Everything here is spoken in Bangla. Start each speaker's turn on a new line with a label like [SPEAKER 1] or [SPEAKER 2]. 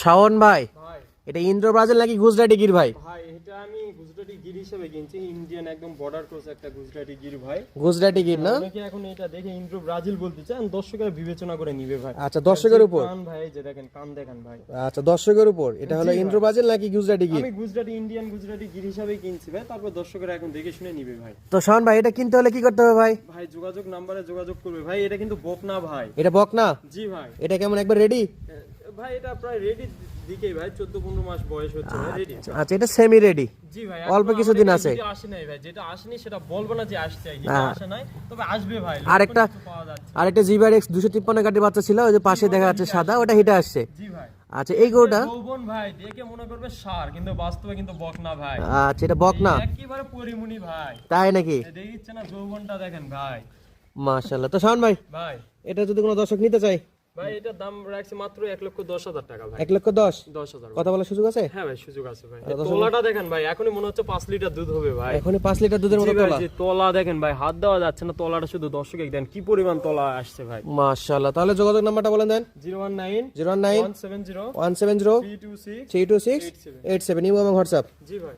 [SPEAKER 1] শাওন ভাই এটা ইন্দ্র ব্রাজিল নাকি গুজরাটি গির ভাই?
[SPEAKER 2] ভাই এটা আমি গুজরাটি গির হিসেবে কিনছি ইন্ডিয়ান একদম বর্ডার ক্রস একটা গুজরাটি গির ভাই।
[SPEAKER 1] গুজরাটি গির না?
[SPEAKER 2] অনেকে এখন এটা দেখে ইন্দ্র ব্রাজিল বলতে চান দর্শকেরা বিবেচনা করে নিবে ভাই।
[SPEAKER 1] আচ্ছা দর্শকের উপর?
[SPEAKER 2] কান ভাই যে দেখেন কান দেখেন ভাই।
[SPEAKER 1] আচ্ছা দর্শকের উপর? এটা হলো ইন্দ্র ব্রাজিল নাকি গুজরাটি গির?
[SPEAKER 2] আমি গুজরাটি ইন্ডিয়ান গুজরাটি গির হিসাবেই কিনছি ভাই তারপর দর্শকেরা এখন দেখে শুনে নিবে ভাই।
[SPEAKER 1] তো শাওন ভাই এটা কিনতে হলে কি করতে হবে ভাই?
[SPEAKER 2] ভাই যোগাযোগ নাম্বারে যোগাযোগ করবে ভাই এটা কিন্তু বক না ভাই।
[SPEAKER 1] এটা বক না
[SPEAKER 2] জি ভাই।
[SPEAKER 1] এটা কেমন একবার রেডি
[SPEAKER 2] ভাই এটা প্রায় রেডি দিকেই ভাই চোদ্দ পনেরো মাস বয়স হচ্ছে ভাই রেডি
[SPEAKER 1] আচ্ছা এটা সেমি রেডি
[SPEAKER 2] জি ভাই
[SPEAKER 1] অল্প
[SPEAKER 2] এখনও
[SPEAKER 1] কিছুদিন আছে।
[SPEAKER 2] ভিডিও আসে নাই ভাই যেটা আসেনি সেটা বলব না যে আসছে যেটা। আসে নাই তবে আসবে ভাই
[SPEAKER 1] আরেকটা
[SPEAKER 2] লক্ষণ কিছু পাওয়া যাচ্ছে।
[SPEAKER 1] আর একটা জিবার এক্স দুশো তিপ্পান্ন কাটির বাচ্চা ছিল ওই যে পাশে দেখা যাচ্ছে সাদা ওটা হিটে আসছে।
[SPEAKER 2] জি ভাই।
[SPEAKER 1] আচ্ছা এই গরুটা
[SPEAKER 2] যৌবন ভাই দেখে মনে করবে সার কিন্তু বাস্তবে কিন্তু বক না ভাই।
[SPEAKER 1] আচ্ছা এটা বক না
[SPEAKER 2] একেবারে পরিমণি ভাই।
[SPEAKER 1] তাই নাকি?
[SPEAKER 2] দেখিচ্ছে না যৌবনটা দেখেন ভাই।
[SPEAKER 1] মাশাল্লাহ তো শাওন ভাই
[SPEAKER 2] ভাই।
[SPEAKER 1] এটা যদি কোনো দর্শক নিতে চায়?
[SPEAKER 2] ভাই এটার দাম রাখছে মাত্র এক লক্ষ দশ হাজার টাকা ভাই।
[SPEAKER 1] এক লক্ষ দশ?
[SPEAKER 2] দশ হাজার
[SPEAKER 1] কথা বলার সুযোগ আছে?
[SPEAKER 2] হ্যাঁ ভাই সুযোগ আছে ভাই। তোলাটা দেখেন ভাই এখনই মনে হচ্ছে পাঁচ লিটার দুধ হবে ভাই।
[SPEAKER 1] এখনই পাঁচ লিটার দুধের মতো তোলা।
[SPEAKER 2] তলা দেখেন ভাই হাত দেওয়া যাচ্ছে না তলাটা শুধু দর্শক দেন কি পরিমাণ তলা আসছে ভাই।
[SPEAKER 1] মাশাল্লাহ তাহলে যোগাযোগ নাম্বারটা বলেন দেন।
[SPEAKER 2] Zero one nine
[SPEAKER 1] zero nine
[SPEAKER 2] one seven zero
[SPEAKER 1] one seven zero
[SPEAKER 2] three two six
[SPEAKER 1] three two six eight seven imo এবং হোয়াটসঅ্যাপ।
[SPEAKER 2] জি ভাই।